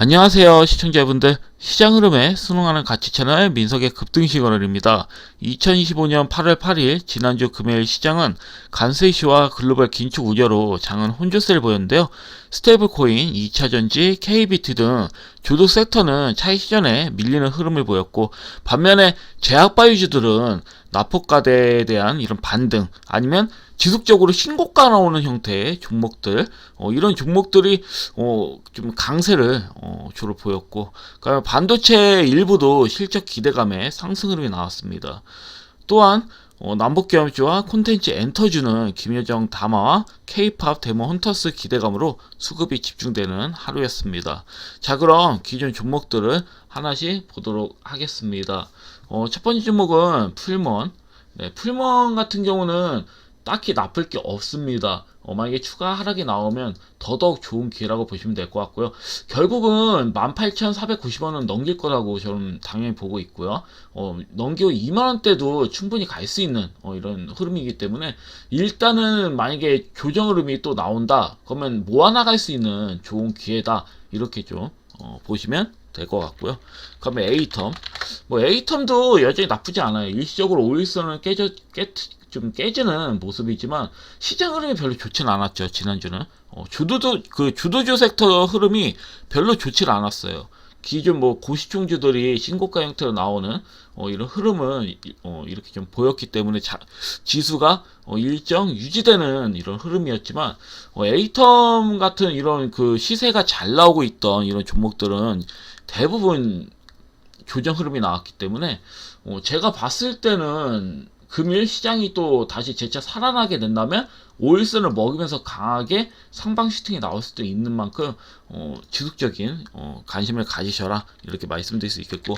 안녕하세요 시청자분들 시장 흐름에 순응하는 가치 채널 민석의 급등시 거래입니다. 2025년 8월 8일 지난주 금요일 시장은 간세이시와 글로벌 긴축 우려로 장은 혼조세를 보였는데요. 스테이블 코인, 2차전지, KBT 등 주도 섹터는 차익 시전에 밀리는 흐름을 보였고 반면에 제약바이오주들은 납폭가대에 대한 이런 반등 아니면 지속적으로 신고가 나오는 형태의 종목들 어, 이런 종목들이 어, 좀 강세를 어, 주로 보였고 그러니까 반도체 일부도 실적 기대감에 상승 흐름이 나왔습니다. 또한 어, 남북경협주와 콘텐츠 엔터주는 김여정 담화와 K-팝 데모 헌터스 기대감으로 수급이 집중되는 하루였습니다. 자 그럼 기존 종목들을 하나씩 보도록 하겠습니다. 어, 첫 번째 종목은 풀먼. 네, 풀먼 같은 경우는 딱히 나쁠 게 없습니다. 어, 만약에 추가 하락이 나오면 더더욱 좋은 기회라고 보시면 될 것 같고요. 결국은 18,490원은 넘길 거라고 저는 당연히 보고 있고요. 어, 넘기고 2만원대도 충분히 갈 수 있는 어, 이런 흐름이기 때문에 일단은 만약에 조정 흐름이 또 나온다. 그러면 모아나갈 수 있는 좋은 기회다. 이렇게 좀 어, 보시면 될것 같고요. 그러면 에이텀. 뭐 에이텀도 여전히 나쁘지 않아요. 일시적으로 오일선을 깨져 깨, 좀 깨지는 모습이지만 시장 흐름이 별로 좋지는 않았죠 지난주는 어, 주도도 그 주도주 섹터 흐름이 별로 좋지는 않았어요. 기존 뭐 고시총주들이 신고가 형태로 나오는 어, 이런 흐름은 어, 이렇게 좀 보였기 때문에 자, 지수가 어, 일정 유지되는 이런 흐름이었지만 어, 에이텀 같은 이런 그 시세가 잘 나오고 있던 이런 종목들은 대부분 조정 흐름이 나왔기 때문에 어, 제가 봤을 때는 금일 시장이 또 다시 재차 살아나게 된다면 오일선을 먹으면서 강하게 상방 슈팅이 나올 수도 있는 만큼 어, 지속적인 어, 관심을 가지셔라 이렇게 말씀드릴 수 있겠고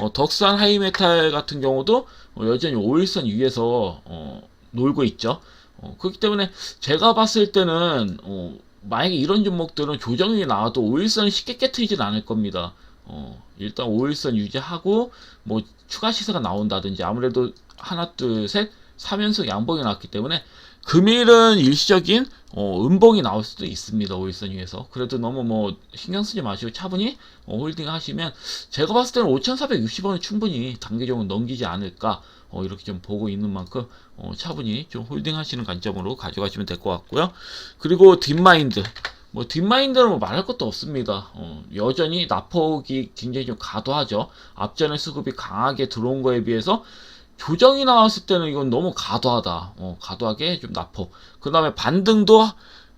어, 덕산 하이메탈 같은 경우도 어, 여전히 오일선 위에서 어, 놀고 있죠. 어, 그렇기 때문에 제가 봤을 때는 어, 만약에 이런 종목들은 조정이 나와도 오일선을 쉽게 깨트리진 않을 겁니다. 어, 일단 5일선 유지하고 뭐 추가 시세가 나온다든지 아무래도 하나 둘셋 3연속 양봉이 나왔기 때문에 금일은 일시적인 어, 음봉이 나올 수도 있습니다. 5일선 위에서. 그래도 너무 뭐 신경 쓰지 마시고 차분히 어, 홀딩 하시면 제가 봤을 때는 5,460원은 충분히 단기적으로 넘기지 않을까 어, 이렇게 좀 보고 있는 만큼 어, 차분히 좀 홀딩 하시는 관점으로 가져가시면 될 것 같고요. 그리고 딥마인드 뭐 뒷마인드는 뭐 말할 것도 없습니다. 어, 여전히 나폭이 굉장히 좀 과도하죠. 앞전에 수급이 강하게 들어온 거에 비해서 조정이 나왔을 때는 이건 너무 과도하다. 어, 과도하게 좀 나폭. 그 다음에 반등도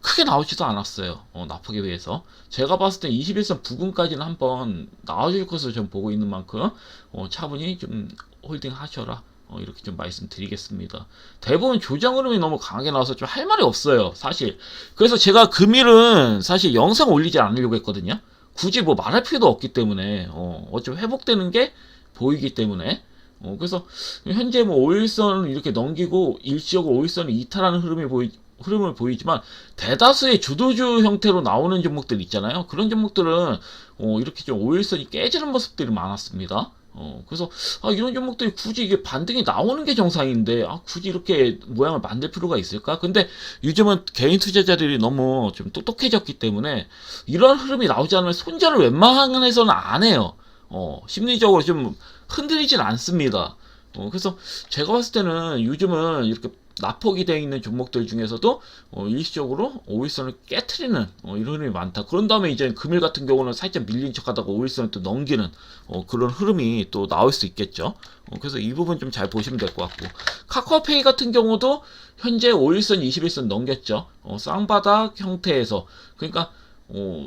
크게 나오지도 않았어요. 어, 나폭에 비해서. 제가 봤을 때 21선 부근까지는 한번 나와줄 것으로 좀 보고 있는 만큼 어, 차분히 좀 홀딩 하셔라. 어, 이렇게 좀 말씀드리겠습니다. 대부분 조정 흐름이 너무 강하게 나와서 좀 할 말이 없어요, 사실. 그래서 제가 금일은 사실 영상 올리지 않으려고 했거든요. 굳이 뭐 말할 필요도 없기 때문에, 어, 어차피 회복되는 게 보이기 때문에. 어, 그래서 현재 뭐 5일선을 이렇게 넘기고 일시적으로 5일선을 이탈하는 흐름이 보이, 흐름을 보이지만 대다수의 주도주 형태로 나오는 종목들 있잖아요. 그런 종목들은 어, 이렇게 좀 5일선이 깨지는 모습들이 많았습니다. 어, 그래서, 아, 이런 종목들이 굳이 이게 반등이 나오는 게 정상인데, 아, 굳이 이렇게 모양을 만들 필요가 있을까? 근데 요즘은 개인 투자자들이 너무 좀 똑똑해졌기 때문에, 이런 흐름이 나오지 않으면 손절을 웬만해서는 안 해요. 어, 심리적으로 좀 흔들리진 않습니다. 어, 그래서 제가 봤을 때는 요즘은 이렇게 나폭이 되어 있는 종목들 중에서도 어, 일시적으로 5일선을 깨트리는 어, 이런 흐름이 많다. 그런 다음에 이제 금일 같은 경우는 살짝 밀린 척하다가 5일선을 또 넘기는 어, 그런 흐름이 또 나올 수 있겠죠. 어, 그래서 이 부분 좀 잘 보시면 될 것 같고 카카오페이 같은 경우도 현재 5일선, 21선 넘겼죠. 어, 쌍바닥 형태에서 그러니까 어,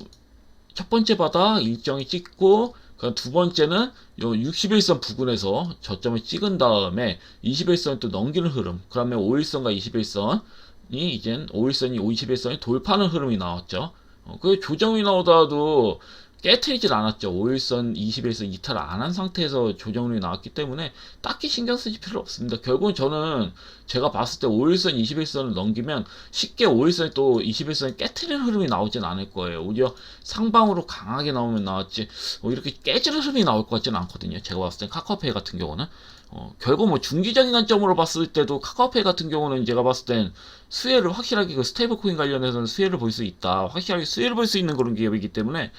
첫 번째 바닥 일정이 찍고 그 두 번째는 요 61선 부근에서 저점을 찍은 다음에 21선 또 넘기는 흐름. 그러면 5일선과 21선이 이젠 5일선이 51선이 돌파하는 흐름이 나왔죠. 어, 그 조정이 나오더라도 깨트리질 않았죠. 5일선, 21선 이탈을 안한 상태에서 조정이 나왔기 때문에 딱히 신경 쓰실 필요 없습니다. 결국은 저는 제가 봤을 때 5일선, 21선을 넘기면 쉽게 5일선이 또 21선이 깨트리는 흐름이 나오진 않을 거예요. 오히려 상방으로 강하게 나오면 나왔지 뭐 이렇게 깨지는 흐름이 나올 것 같지는 않거든요. 제가 봤을 때 카카오페이 같은 경우는 어, 결국 뭐 중기적인 관점으로 봤을 때도 카카오페이 같은 경우는 제가 봤을 땐 수혜를 확실하게 그 스테이블 코인 관련해서는 수혜를 볼 수 있다. 확실하게 수혜를 볼 수 있는 그런 기업이기 때문에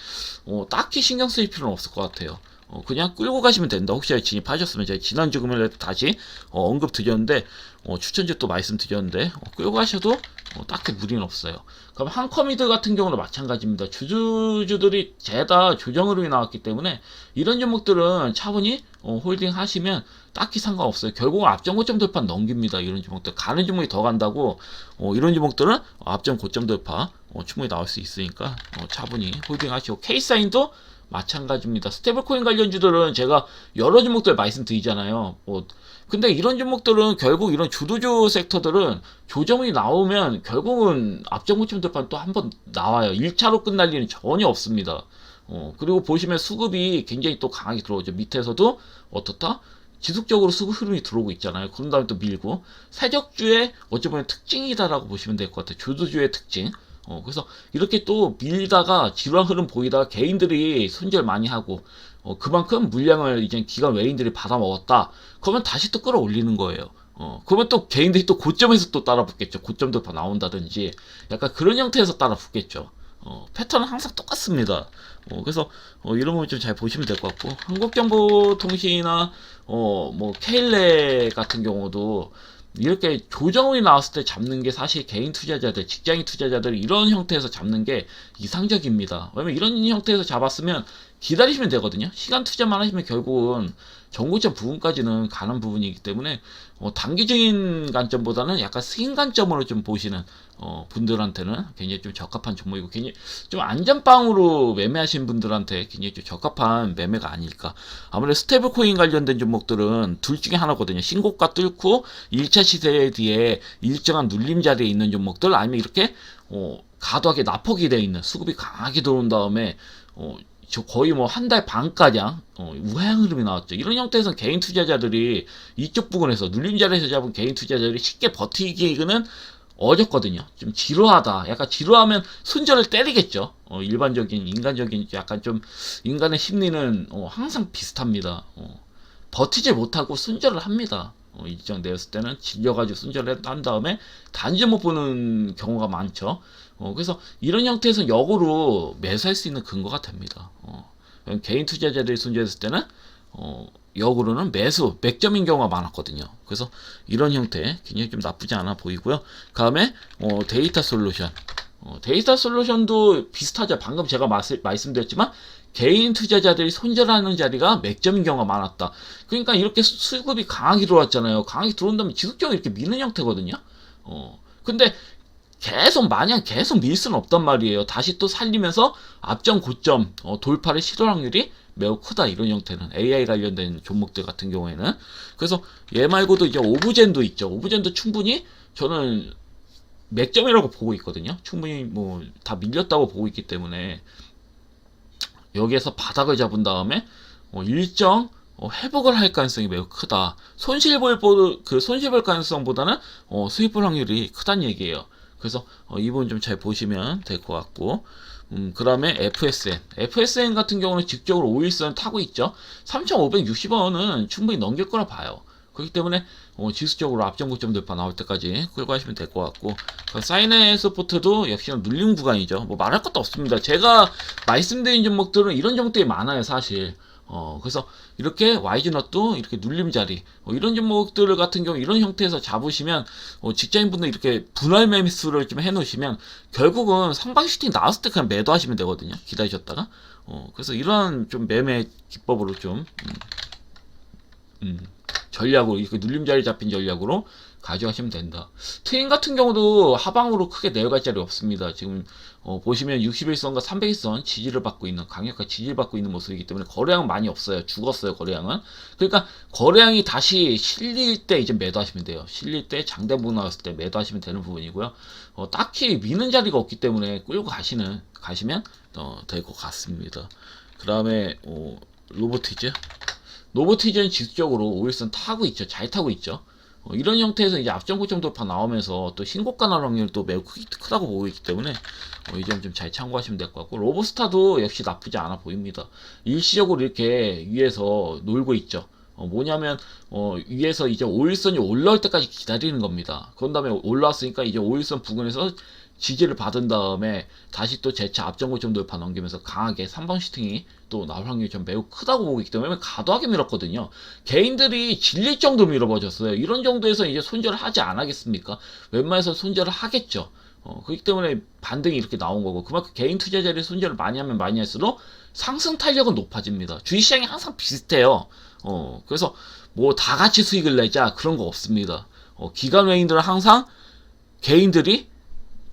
어, 딱히 신경 쓸 필요는 없을 것 같아요. 어, 그냥 끌고 가시면 된다. 혹시 진입하셨으면 제가 지난주 금요일에 다시 어, 언급 드렸는데 어, 추천제 또 말씀드렸는데 어, 끌고 가셔도 어, 딱히 무리는 없어요. 그럼 한커미드 같은 경우도 마찬가지입니다. 주주주들이 죄다 조정 흐름이 나왔기 때문에 이런 종목들은 차분히 어, 홀딩 하시면 딱히 상관없어요. 결국은 앞전 고점 돌파 넘깁니다. 이런 종목들 가는 종목이 더 간다고 어, 이런 종목들은 앞전 고점 돌파 어, 충분히 나올 수 있으니까 어, 차분히 홀딩 하시고 K사인도 마찬가지입니다. 스테이블코인 관련 주들은 제가 여러 종목들 말씀드리잖아요. 뭐 근데 이런 종목들은 결국 이런 주도주 섹터들은 조정이 나오면 결국은 앞전 고점 돌파 또한 번 나와요. 1차로 끝날 일은 전혀 없습니다. 어, 그리고 보시면 수급이 굉장히 또 강하게 들어오죠. 밑에서도 어떻다? 지속적으로 수급 흐름이 들어오고 있잖아요. 그런 다음에 또 밀고 세력주의 어찌 보면 특징이다라고 보시면 될 것 같아요. 주도주의 특징. 어, 그래서 이렇게 또 밀다가 지루한 흐름 보이다가 개인들이 손절 많이 하고 어, 그만큼 물량을 이제 기관 외인들이 받아 먹었다. 그러면 다시 또 끌어올리는 거예요. 어, 그러면 또 개인들이 또 고점에서 또 따라 붙겠죠. 고점 돌파 나온다든지 약간 그런 형태에서 따라 붙겠죠. 어, 패턴은 항상 똑같습니다. 어, 그래서 어, 이런 부분 좀 잘 보시면 될 것 같고 한국정보통신이나 어, 뭐 케일레 같은 경우도 이렇게 조정이 나왔을 때 잡는 게 사실 개인 투자자들, 직장인 투자자들 이런 형태에서 잡는 게 이상적입니다. 왜냐면 이런 형태에서 잡았으면 기다리시면 되거든요. 시간 투자만 하시면 결국은 정고점 부분까지는 가는 부분이기 때문에 어, 단기적인 관점보다는 약간 스윙 관점으로 좀 보시는 어, 분들한테는 굉장히 좀 적합한 종목이고 굉장히 좀 안전빵으로 매매하신 분들한테 굉장히 좀 적합한 매매가 아닐까. 아무래도 스테이블 코인 관련된 종목들은 둘 중에 하나거든요. 신고가 뚫고 1차 시세 뒤에 일정한 눌림 자리에 있는 종목들 아니면 이렇게 어, 가도하게 나폭이 되어 있는 수급이 강하게 들어온 다음에 어, 저 거의 뭐 한 달 반가량 어, 우하향 흐름이 나왔죠. 이런 형태에서 개인 투자자들이 이쪽 부분에서 눌림 자리에서 잡은 개인 투자자들이 쉽게 버티기는 어렵거든요. 좀 지루하다. 약간 지루하면 손절을 때리겠죠. 어, 일반적인 인간적인 약간 좀 인간의 심리는 어, 항상 비슷합니다. 어, 버티지 못하고 손절을 합니다. 어, 일정 내었을 때는 질려가지고 손절을 한 다음에 단지 못 보는 경우가 많죠. 어, 그래서 이런 형태에서 역으로 매수할 수 있는 근거가 됩니다. 어, 개인 투자자들이 손절했을 때는 어, 역으로는 매수, 맥점인 경우가 많았거든요. 그래서 이런 형태 굉장히 좀 나쁘지 않아 보이고요. 다음에 어, 데이터 솔루션. 어, 데이터 솔루션도 비슷하죠. 방금 제가 말씀, 말씀드렸지만 개인 투자자들이 손절하는 자리가 맥점인 경우가 많았다. 그러니까 이렇게 수- 수급이 강하게 들어왔잖아요. 강하게 들어온다면 지속적으로 이렇게 미는 형태거든요. 어, 근데 계속 마냥 계속 밀 수는 없단 말이에요. 다시 또 살리면서 앞전 고점 어, 돌파를 시도할 확률이 매우 크다 이런 형태는 AI 관련된 종목들 같은 경우에는 그래서 얘 말고도 이제 오브젠도 있죠. 오브젠도 충분히 저는 맥점이라고 보고 있거든요. 충분히 뭐 다 밀렸다고 보고 있기 때문에 여기에서 바닥을 잡은 다음에 어, 일정 어, 회복을 할 가능성이 매우 크다. 손실볼 보- 그 손실 볼 가능성보다는 어, 수익 볼 확률이 크다는 얘기예요. 그래서 어, 이 부분 좀 잘 보시면 될 것 같고 음, 그 다음에 FSN. FSN 같은 경우는 직접으로 5일선 타고 있죠. 3,560원은 충분히 넘길 거라 봐요. 그렇기 때문에 어, 지수적으로 앞전 고점 돌파 나올 때까지 끌고 가시면 될 것 같고 그 사이네 서포트도 역시나 눌림 구간이죠. 뭐 말할 것도 없습니다. 제가 말씀드린 종목들은 이런 종목들이 많아요, 사실. 어, 그래서 이렇게 YG넛도 이렇게 눌림 자리, 어, 이런 종목들 같은 경우 이런 형태에서 잡으시면 어, 직장인분들 이렇게 분할 매수를 좀 해놓으시면 결국은 상방 슈팅 나왔을 때 그냥 매도하시면 되거든요. 기다리셨다가. 어, 그래서 이런 좀 매매 기법으로 좀, 음, 음, 전략으로, 이렇게 눌림 자리 잡힌 전략으로 가져가시면 된다. 트윈 같은 경우도 하방으로 크게 내려갈 자리 없습니다. 지금 어, 보시면 61선과 300선 지지를 받고 있는 강력한 지지를 받고 있는 모습이기 때문에 거래량 많이 없어요. 죽었어요 거래량은. 그러니까 거래량이 다시 실릴 때 이제 매도하시면 돼요. 실릴 때 장대봉 나왔을 때 매도하시면 되는 부분이고요. 어, 딱히 미는 자리가 없기 때문에 끌고 가시는 가시면 어, 될 것 같습니다. 그 다음에 어, 로보티즈. 로보티즈는 지수적으로 5일선 타고 있죠. 잘 타고 있죠. 어, 이런 형태에서 이제 앞전 고점 돌파 나오면서 또 신고가 날 확률이 또 매우 크, 크다고 보고 있기 때문에 어, 이 점 좀 잘 참고하시면 될 것 같고 로보스타도 역시 나쁘지 않아 보입니다. 일시적으로 이렇게 위에서 놀고 있죠. 어, 뭐냐면 어, 위에서 이제 5일선이 올라올 때까지 기다리는 겁니다. 그런 다음에 올라왔으니까 이제 5일선 부근에서 지지를 받은 다음에 다시 또 재차 앞전고점 돌파 넘기면서 강하게 3번 슈팅이 또 나올 확률이 좀 매우 크다고 보기 때문에 과도하게 밀었거든요. 개인들이 질릴 정도로 밀어버렸어요. 이런 정도에서 이제 손절을 하지 않겠습니까? 웬만해서 손절을 하겠죠. 어, 그렇기 때문에 반등이 이렇게 나온 거고 그만큼 개인 투자자들이 손절을 많이 하면 많이 할수록 상승 탄력은 높아집니다. 주식시장이 항상 비슷해요. 어, 그래서 뭐 다 같이 수익을 내자 그런 거 없습니다. 어, 기관 외인들은 항상 개인들이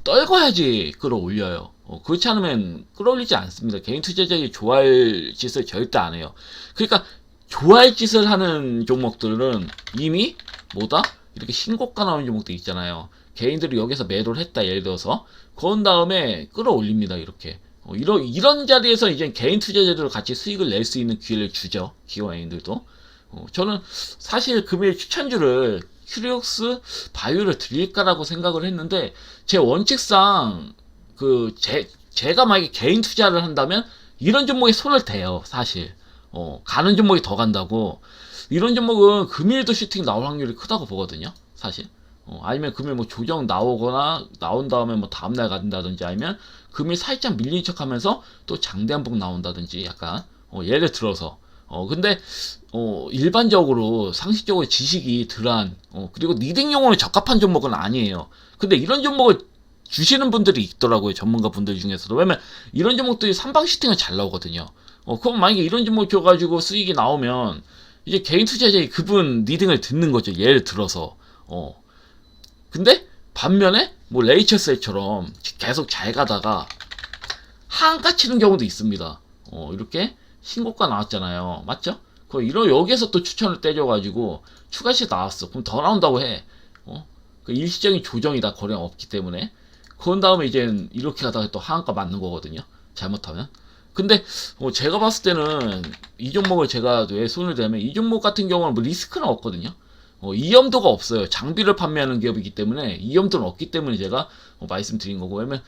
떨궈야지 끌어올려요. 어, 그렇지 않으면 끌어올리지 않습니다. 개인 투자자들이 좋아할 짓을 절대 안 해요. 그러니까 좋아할 짓을 하는 종목들은 이미 뭐다? 이렇게 신고가 나오는 종목들 있잖아요. 개인들이 여기서 매도를 했다 예를 들어서 그런 다음에 끌어올립니다 이렇게 어, 이런 이런 자리에서 이제 개인 투자자들 같이 수익을 낼 수 있는 기회를 주죠 기관인들도 어, 저는 사실 금일 추천주를 큐리옥스 바이오를 드릴까라고 생각을 했는데 제 원칙상 그 제 제가 만약에 개인 투자를 한다면 이런 종목에 손을 대요 사실. 어, 가는 종목이 더 간다고. 이런 종목은 금일도 슈팅 나올 확률이 크다고 보거든요 사실. 어, 아니면 금일 뭐 조정 나오거나 나온 다음에 뭐 다음날 간다든지 아니면 금일 살짝 밀린 척 하면서 또 장대 한복 나온다든지 약간 어, 예를 들어서 어 근데 어 일반적으로 상식적으로 지식이 덜한 어 그리고 리딩용으로 적합한 종목은 아니에요. 근데 이런 종목을 주시는 분들이 있더라고요 전문가 분들 중에서도. 왜냐면 이런 종목들이 삼방 시팅은 잘 나오거든요. 어 그럼 만약에 이런 종목 줘가지고 수익이 나오면 이제 개인 투자자의 그분 리딩을 듣는 거죠 예를 들어서. 어. 근데 반면에 뭐 레이처셀처럼 계속 잘 가다가 한가 치는 경우도 있습니다. 어, 이렇게 신고가 나왔잖아요. 맞죠? 그 이런 여기에서 또 추천을 떼줘가지고 추가시 나왔어. 그럼 더 나온다고 해. 어? 그 일시적인 조정이다. 거래가 없기 때문에. 그런 다음에 이제 이렇게 가다가 또 하한가 맞는 거거든요. 잘못하면. 근데 어, 제가 봤을 때는 이 종목을 제가 왜 손을 대면 이 종목 같은 경우는 뭐 리스크는 없거든요. 어, 이염도가 없어요. 장비를 판매하는 기업이기 때문에 이염도는 없기 때문에 제가 어, 말씀드린 거고 왜냐면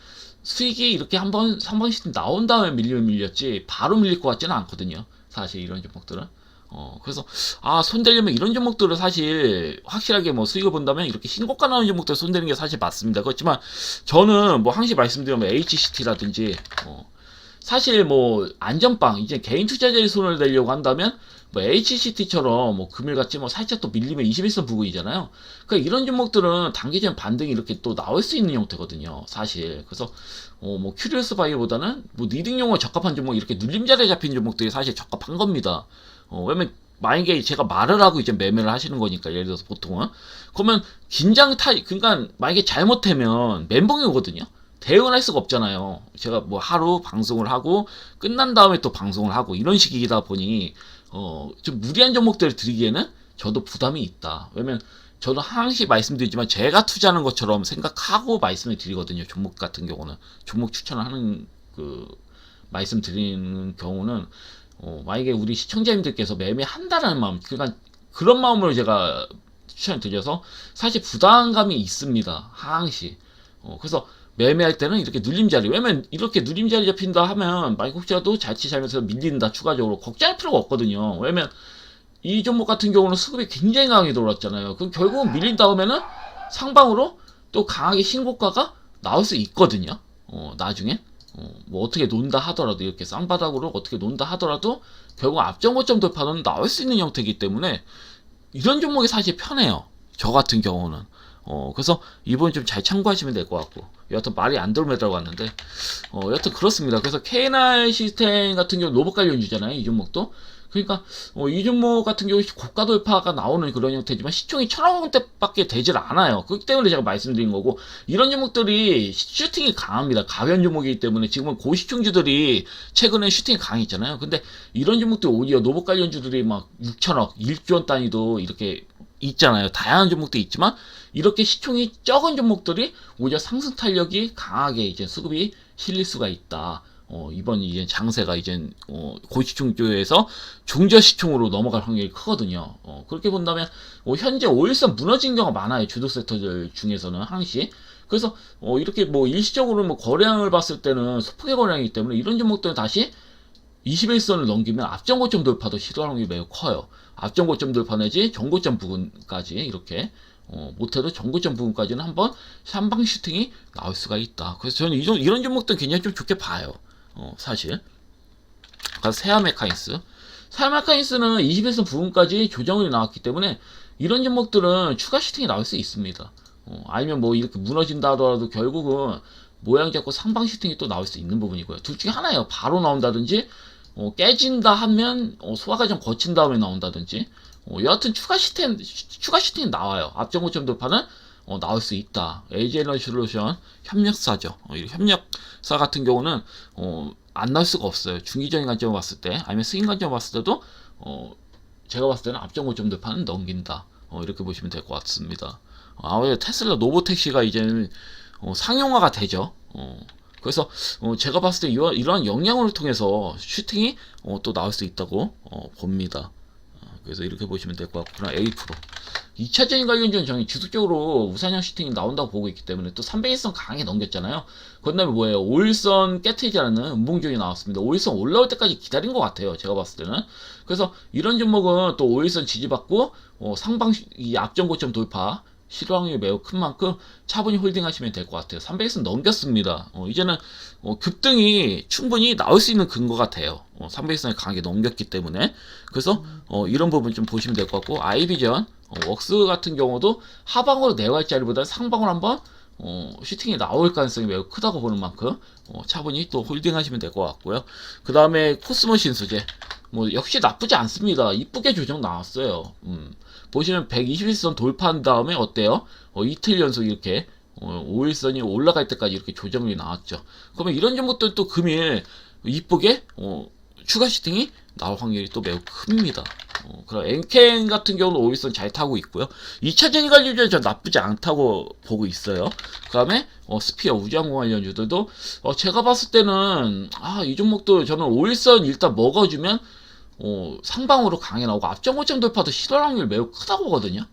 수익이 이렇게 한 번, 3번씩 나온 다음에 밀리면 밀렸지 바로 밀릴 것 같지는 않거든요. 사실 이런 종목들은. 어, 그래서, 아, 손대려면 이런 종목들을 사실 확실하게 뭐 수익을 본다면 이렇게 신고가 나오는 종목들 손대는 게 사실 맞습니다. 그렇지만 저는 뭐 항시 말씀드리면 HCT라든지, 어, 사실 뭐 안전빵, 이제 개인 투자자의 손을 대려고 한다면 뭐 HCT처럼 뭐 금일같이 뭐 살짝 또 밀리면 21선 부근이잖아요. 그러니까 이런 종목들은 단기전 반등이 이렇게 또 나올 수 있는 형태거든요. 사실. 그래서 어 뭐 큐리어스 바이오보다는 뭐 리딩용어 적합한 종목 이렇게 눌림자리에 잡힌 종목들이 사실 적합한 겁니다. 어 왜냐면 만약에 제가 말을 하고 이제 매매를 하시는 거니까 예를 들어서 보통은 그러면 긴장 타 그러니까 만약에 잘못하면 멘붕이 오거든요. 대응을 할 수가 없잖아요. 제가 뭐 하루 방송을 하고 끝난 다음에 또 방송을 하고 이런 식이다 보니 어, 좀 무리한 종목들을 드리기에는 저도 부담이 있다. 왜냐면 저도 항시 말씀드리지만 제가 투자하는 것처럼 생각하고 말씀을 드리거든요. 종목 같은 경우는 종목 추천을 하는 그 말씀 드리는 경우는 어, 만약에 우리 시청자님들께서 매매한다라는 마음, 그러니까 그런 마음으로 제가 추천을 드려서 사실 부담감이 있습니다. 항시. 어, 그래서 매매할 때는 이렇게 눌림자리. 왜냐면 이렇게 눌림자리 잡힌다 하면 만약 혹시라도 자칫 잘못해서 밀린다 추가적으로 걱정할 필요가 없거든요. 왜냐면 이 종목 같은 경우는 수급이 굉장히 강하게 돌았잖아요. 그럼 결국은 밀린 다음에는 상방으로 또 강하게 신고가가 나올 수 있거든요. 어, 나중에. 어, 뭐 어떻게 논다 하더라도 이렇게 쌍바닥으로 어떻게 논다 하더라도 결국 앞정고점 돌파는 나올 수 있는 형태이기 때문에 이런 종목이 사실 편해요. 저 같은 경우는. 어, 그래서 이번 좀잘 참고하시면 될 것 같고. 여하튼 말이 안 돌매라고 왔는데, 어, 여하튼 그렇습니다. 그래서 KNR 시스템 같은 경우 로봇 관련주잖아요. 이 종목도. 그러니까, 어, 이 종목 같은 경우 고가 돌파가 나오는 그런 형태지만 시총이 천억 원대밖에 되질 않아요. 그렇기 때문에 제가 말씀드린 거고, 이런 종목들이 슈팅이 강합니다. 가변 종목이기 때문에 지금은 고시총주들이 최근에 슈팅이 강했잖아요. 근데 이런 종목들 오히려 로봇 관련주들이 막 6천억, 1조 원 단위도 이렇게 있잖아요. 다양한 종목도 있지만 이렇게 시총이 적은 종목들이 오히려 상승 탄력이 강하게 이제 수급이 실릴 수가 있다. 어, 이번 이제 장세가 이제 어, 고시총조에서 중저시총으로 넘어갈 확률이 크거든요. 어, 그렇게 본다면 어, 현재 5일선 무너진 경우가 많아요. 주도 섹터들 중에서는 항시. 그래서 어, 이렇게 뭐 일시적으로 뭐 거래량을 봤을 때는 소폭의 거래량이기 때문에 이런 종목들은 다시 21선을 넘기면 앞전 고점 돌파도 시도할 확률이 매우 커요. 앞전 고점 돌파 내지 전고점 부근까지 이렇게 어, 못해도 전고점 부분까지는 한번 샴방 슈팅이 나올 수가 있다. 그래서 저는 이런, 이런 종목들 굉장히 좀 좋게 봐요. 어, 사실. 그래서 세아 메카니스. 세아 메카니스는 21선 부분까지 조정이 나왔기 때문에 이런 종목들은 추가 슈팅이 나올 수 있습니다. 어, 아니면 뭐 이렇게 무너진다 하더라도 결국은 모양 잡고 상방 슈팅이 또 나올 수 있는 부분이고요. 둘 중에 하나예요. 바로 나온다든지 어, 깨진다 하면 어, 소화 과정 거친 다음에 나온다든지 어, 여하튼 추가 슈팅 추가 슈팅이 나와요. 앞전 고점 돌파는 어, 나올 수 있다. AJ너 솔루션 협력사죠. 어, 이 협력사 같은 경우는 어, 안 나올 수가 없어요. 중기적인 관점을 봤을 때 아니면 스윙 관점을 봤을 때도 어, 제가 봤을 때는 앞전 고점 돌파는 넘긴다. 어, 이렇게 보시면 될 것 같습니다. 어, 아무래도 테슬라 노보택시가 이제는 어, 상용화가 되죠. 어, 그래서 어, 제가 봤을 때 이러, 이러한 영향을 통해서 슈팅이 어, 또 나올 수 있다고 어, 봅니다. 어, 그래서 이렇게 보시면 될 것 같고 그럼 A 프로 2차적인 관련주는 저는 지속적으로 우산형 슈팅이 나온다고 보고 있기 때문에 또 300일선 강하게 넘겼잖아요. 그 다음에 뭐예요? 5일선 깨트리지않는 음봉준이 나왔습니다. 5일선 올라올 때까지 기다린 것 같아요. 제가 봤을 때는. 그래서 이런 종목은 또 5일선 지지받고 어, 상방 이 앞전 고점 돌파 확률이 매우 큰 만큼 차분히 홀딩하시면 될 것 같아요. 300에서 넘겼습니다. 어, 이제는 어, 급등이 충분히 나올 수 있는 근거 같아요. 어, 300선을 강하게 넘겼기 때문에 그래서 어, 이런 부분 좀 보시면 될 것 같고 아이비전 어, 웍스 같은 경우도 하방으로 내려갈 자리보다 상방으로 한번 어, 슈팅이 나올 가능성이 매우 크다고 보는 만큼 어, 차분히 또 홀딩하시면 될 것 같고요. 그 다음에 코스모 신수제 뭐 역시 나쁘지 않습니다. 이쁘게 조정 나왔어요. 음. 보시면 121선 돌파한 다음에 어때요? 어, 이틀 연속 이렇게 어, 5일선이 올라갈 때까지 이렇게 조정이 나왔죠. 그러면 이런 종목들 또 금일 이쁘게 어, 추가 시팅이 나올 확률이 또 매우 큽니다. 어, 그럼 엔켄 같은 경우는 5일선 잘 타고 있고요. 2차전이 관련주는 저 나쁘지 않다고 보고 있어요. 그 다음에 어, 스피어 우주항공 관련주들도 어, 제가 봤을 때는 아, 이 종목도 저는 5일선 일단 먹어주면 어, 상방으로 강해 나오고 앞전 고점 돌파도 시도할 확률 매우 크다고 보거든요.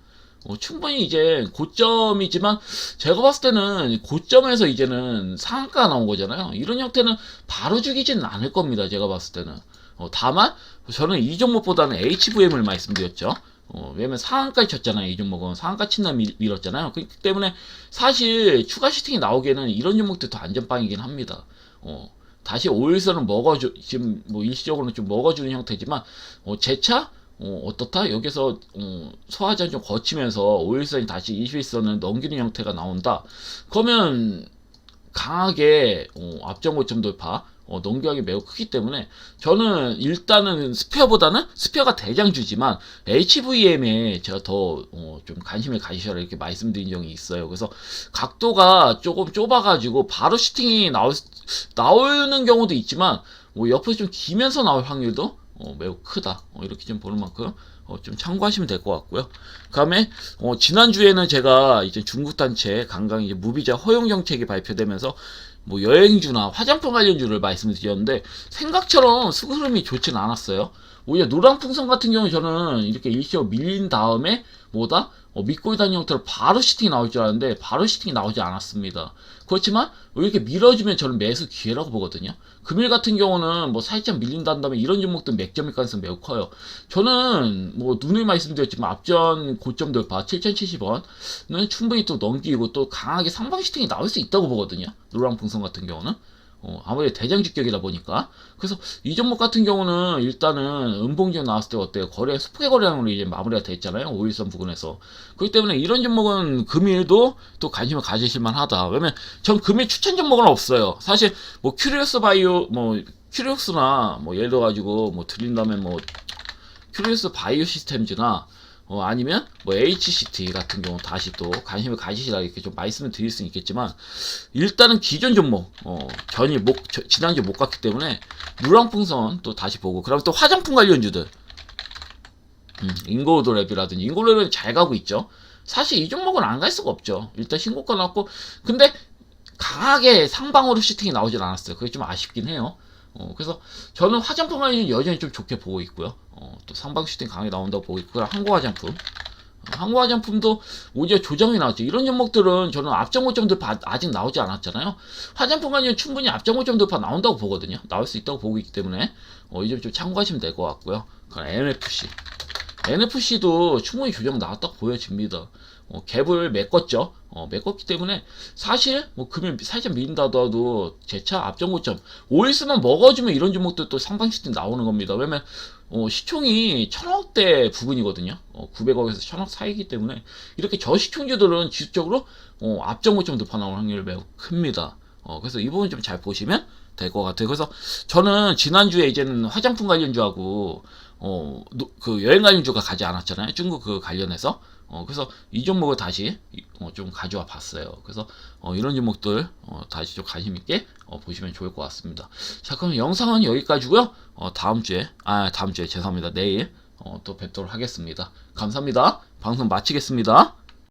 어, 충분히 이제 고점이지만 제가 봤을 때는 고점에서 이제는 상한가가 나온 거잖아요. 이런 형태는 바로 죽이지는 않을 겁니다. 제가 봤을 때는. 어, 다만 저는 이 종목보다는 HVM을 말씀드렸죠. 어, 왜냐면 상한가 쳤잖아요. 이 종목은 상한가 친다 밀, 밀었잖아요. 그렇기 때문에 사실 추가 시팅이 나오기에는 이런 종목들이 더 안전빵이긴 합니다. 어, 다시 5일선은 먹어주 지금 뭐 일시적으로는 좀 먹어주는 형태지만 어, 재차 어, 어떻다? 여기서 어, 소화전 좀 거치면서 5일선이 다시 21선을 넘기는 형태가 나온다. 그러면 강하게 어, 앞전 고점 돌파 어, 넘겨가기 매우 크기 때문에 저는 일단은 스페어보다는 스페어가 대장주지만 HVM에 제가 더좀 어, 관심을 가지셔라 이렇게 말씀드린 적이 있어요. 그래서 각도가 조금 좁아가지고 바로 슈팅이 나올, 나오는 경우도 있지만 뭐 옆으로 좀 기면서 나올 확률도 어, 매우 크다. 어, 이렇게 좀 보는 만큼 어, 좀 참고하시면 될 것 같고요. 그 다음에 어, 지난 주에는 제가 이제 중국 단체 강강 이제 무비자 허용 정책이 발표되면서 뭐 여행주나 화장품 관련주를 말씀드렸는데 생각처럼 수급 흐름이 좋진 않았어요. 오히려 노랑 풍선 같은 경우 저는 이렇게 일시적으로 밀린 다음에 뭐다 어, 믿고 있다는 형태로 바로 시팅이 나올 줄 알았는데 바로 시팅이 나오지 않았습니다. 그렇지만 이렇게 밀어주면 저는 매수 기회라고 보거든요. 금일 같은 경우는 뭐 살짝 밀린다는 다음에 이런 종목들 맥점일 가능성이 매우 커요. 저는 뭐 누누이 말씀드렸지만 앞전 고점 돌파 7070원은 충분히 또 넘기고 또 강하게 상방 시팅이 나올 수 있다고 보거든요. 노랑 풍선 같은 경우는. 어, 아무래도 대장직격이다 보니까. 그래서 이 종목 같은 경우는 일단은 음봉지에 나왔을 때 어때요? 거래, 스프게 거래량으로 이제 마무리가 됐잖아요. 5일선 부근에서. 그렇기 때문에 이런 종목은 금일도 또 관심을 가지실 만 하다. 왜냐면 전 금일 추천 종목은 없어요. 사실 뭐 큐리어스 바이오, 뭐, 큐리어스나 뭐 예를 들어 가지고 뭐 드린다면 뭐 큐리어스 바이오 시스템즈나 어, 아니면 뭐 HCT 같은 경우 다시 또 관심을 가지시라 이렇게 좀 말씀을 드릴 수는 있겠지만 일단은 기존 종목 어, 전이 못 저, 지난주 못 갔기 때문에 무랑풍선 또 다시 보고 그다음에 또 화장품 관련주들 음, 인고도랩이라든지 인고도랩은 잘 가고 있죠. 사실 이 종목은 안 갈 수가 없죠. 일단 신고가 나왔고 근데 강하게 상방으로 슈팅이 나오질 않았어요. 그게 좀 아쉽긴 해요. 어, 그래서 저는 화장품 관련 여전히 좀 좋게 보고 있고요. 어, 또 상방 슈팅 강하게 나온다고 보고 있고, 항공 화장품. 한국 화장품도 오히려 조정이 나왔죠. 이런 종목들은 저는 앞전 고점 돌파 아직 나오지 않았잖아요. 화장품 관련 충분히 앞전 고점 돌파 나온다고 보거든요. 나올 수 있다고 보고 있기 때문에 어, 이점 좀 참고하시면 될 것 같고요. 그럼 NFC. NFC도 충분히 조정 나왔다고 보여집니다. 어, 갭을 메꿨죠. 어, 메꿨기 때문에 사실 뭐 금일 살짝 밀린다더라도 제차 앞전 고점 5일수만 먹어주면 이런 종목도 또 상방시대 나오는 겁니다. 왜냐면 어, 시총이 천억대 부근이거든요. 어, 900억에서 천억 사이기 때문에 이렇게 저시총주들은 지속적으로 어, 앞전 고점 돌파 나올 확률이 매우 큽니다. 어, 그래서 이 부분 좀 잘 보시면 될 것 같아요. 그래서 저는 지난주에 이제는 화장품 관련주하고 어, 노- 그 여행 관련주가 가지 않았잖아요. 중국 그 관련해서. 어, 그래서 이 종목을 다시 어, 좀 가져와 봤어요. 그래서 어, 이런 종목들 어, 다시 좀 관심 있게 어, 보시면 좋을 것 같습니다. 자, 그럼 영상은 여기까지고요. 어, 다음 주에 아 다음 주에 죄송합니다. 내일 어, 또 뵙도록 하겠습니다. 감사합니다. 방송 마치겠습니다.